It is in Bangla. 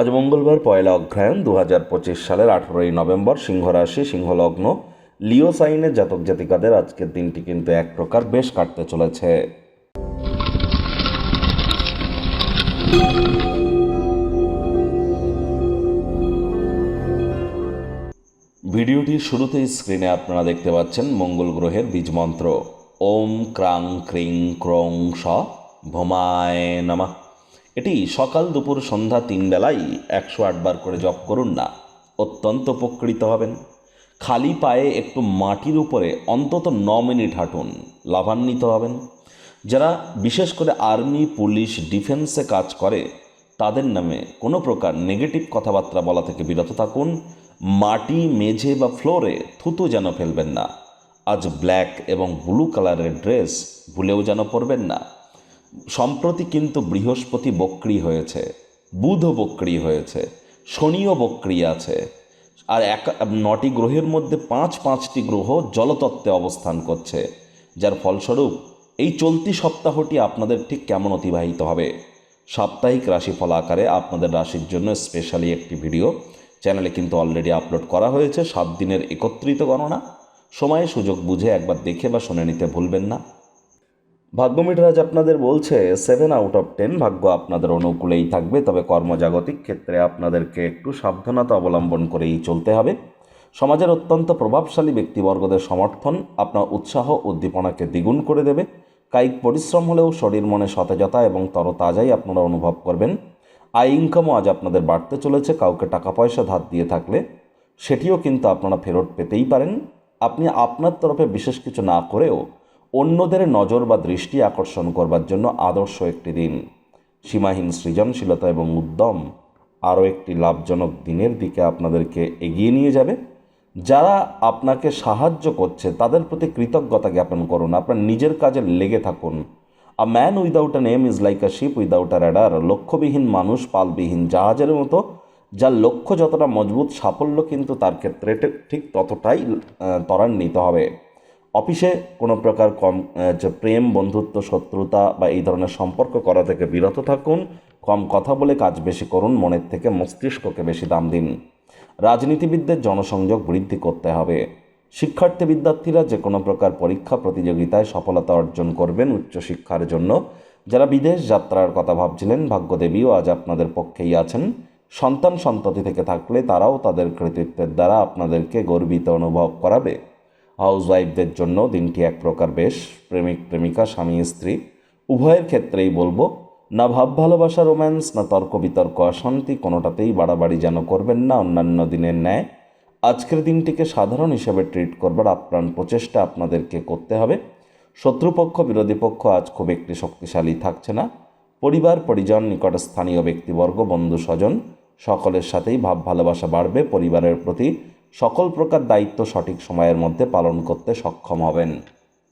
আজ মঙ্গলবার পয়লা অগ্রহায়ণ দু হাজার পঁচিশ সালের আঠেরোই নভেম্বর সিংহ রাশি সিংহলগ্ন, লিও সাইনের জাতক জাতিকাদের আজকের দিনটি কিন্তু এক প্রকার বেশ কাটতে চলেছে। ভিডিওটির শুরুতেই স্ক্রিনে আপনারা দেখতে পাচ্ছেন মঙ্গল গ্রহের বীজ মন্ত্র। ওম ক্রাং ক্রিং ক্রং স ভোমায় নমঃ। এটি সকাল দুপুর সন্ধ্যা তিন বেলায় একশো আটবার করে জপ করুন না, অত্যন্ত উপকৃত হবেন। খালি পায়ে একটু মাটির উপরে অন্তত ন মিনিট হাঁটুন, লাভান্বিত হবেন। যারা বিশেষ করে আর্মি, পুলিশ, ডিফেন্সে কাজ করে, তাদের নামে কোনো প্রকার নেগেটিভ কথাবার্তা বলা থেকে বিরত থাকুন। মাটি, মেঝে বা ফ্লোরে থুতু যেন ফেলবেন না। আজ ব্ল্যাক এবং ব্লু কালারের ড্রেস ভুলেও যেন পরবেন না। সম্প্রতি কিন্তু বৃহস্পতি বক্রি হয়েছে, বুধ বক্রি হয়েছে, শনিও বক্রি আছে। আর এক, নটি গ্রহের মধ্যে পাঁচ, পাঁচটি গ্রহ জলতত্ত্বে অবস্থান করছে, যার ফলস্বরূপ এই চলতি সপ্তাহটি আপনাদের ঠিক কেমন অতিবাহিত হবে? সাপ্তাহিক রাশিফল আকারে আপনাদের রাশির জন্য স্পেশালি একটি ভিডিও চ্যানেলে কিন্তু অলরেডি আপলোড করা হয়েছে, সাত দিনের একত্রিত গণনা। সময়ে সুযোগ বুঝে একবার দেখে বা শুনে নিতে ভুলবেন না। ভাগ্যমিটার আজ আপনাদের বলছে সেভেন আউট অফ টেন ভাগ্য আপনাদের অনুকূলেই থাকবে, তবে কর্মজাগতিক ক্ষেত্রে আপনাদেরকে একটু সাবধানতা অবলম্বন করেই চলতে হবে। সমাজের অত্যন্ত প্রভাবশালী ব্যক্তিবর্গদের সমর্থন আপনার উৎসাহ উদ্দীপনাকে দ্বিগুণ করে দেবে। কায়িক পরিশ্রম হলেও শরীর মনে সতেজতা এবং তরতাজাই আপনারা অনুভব করবেন। আয় ইনকামও আজ আপনাদের বাড়তে চলেছে, কাউকে টাকা পয়সা ধার দিয়ে থাকলে। সেটিও কিন্তু আপনারা ফেরত পেতেই পারেন। আপনি আপনার তরফে বিশেষ কিছু না করেও অন্যদের নজর বা দৃষ্টি আকর্ষণ করবার জন্য আদর্শ একটি দিন। সীমাহীন সৃজনশীলতা এবং উদ্যম আরও একটি লাভজনক দিনের দিকে আপনাদেরকে এগিয়ে নিয়ে যাবে। যারা আপনাকে সাহায্য করছে, তাদের প্রতি কৃতজ্ঞতা জ্ঞাপন করুন। আপনার নিজের কাজে লেগে থাকুন। A man without a name is like a ship without a rudder লক্ষ্যবিহীন মানুষ পালবিহীন জাহাজের মতো, যার লক্ষ্য যতটা মজবুত, সাফল্য কিন্তু তার ক্ষেত্রে ঠিক ততটাই ত্বরান্বিত হবে। অফিসে কোনো প্রকার কম যে প্রেম, বন্ধুত্ব, শত্রুতা বা এই ধরনের সম্পর্ক করা থেকে বিরত থাকুন। কম কথা বলে কাজ বেশি করুন, মনের থেকে মস্তিষ্ককে বেশি দাম দিন। রাজনীতিবিদদের জনসংযোগ বৃদ্ধি করতে হবে। শিক্ষার্থী বিদ্যার্থীরা যে কোনো প্রকার পরীক্ষা প্রতিযোগিতায় সফলতা অর্জন করবেন উচ্চশিক্ষার জন্য। যারা বিদেশ যাত্রার কথা ভাবছিলেন, ভাগ্যদেবীও আজ আপনাদের পক্ষেই আছেন। সন্তান সন্ততি থেকে থাকলে তারাও তাদের কৃতিত্বের দ্বারা আপনাদেরকে গর্বিত অনুভব করাবে। হাউসওয়াইফদের জন্য দিনটি এক প্রকার বেশ প্রেমিক, প্রেমিকা, স্বামী, স্ত্রী। উভয়ের ক্ষেত্রেই বলব, না ভাব ভালোবাসা, রোম্যান্স, না তর্ক বিতর্ক, অশান্তি কোনোটাতেই বাড়াবাড়ি যেন করবেন না অন্যান্য দিনের ন্যায়। আজকের দিনটিকে সাধারণ হিসেবে ট্রিট করবার আপ্রাণ প্রচেষ্টা আপনাদেরকে করতে হবে। শত্রুপক্ষ, বিরোধী পক্ষ আজ খুব একটি শক্তিশালী থাকছে না। পরিবার, পরিজন, নিকট স্থানীয় ব্যক্তিবর্গ বন্ধু স্বজন সকলের সাথেই ভাব ভালোবাসা বাড়বে পরিবারের প্রতি। সকল প্রকার দায়িত্ব সঠিক সময়ের মধ্যে পালন করতে সক্ষম হবেন।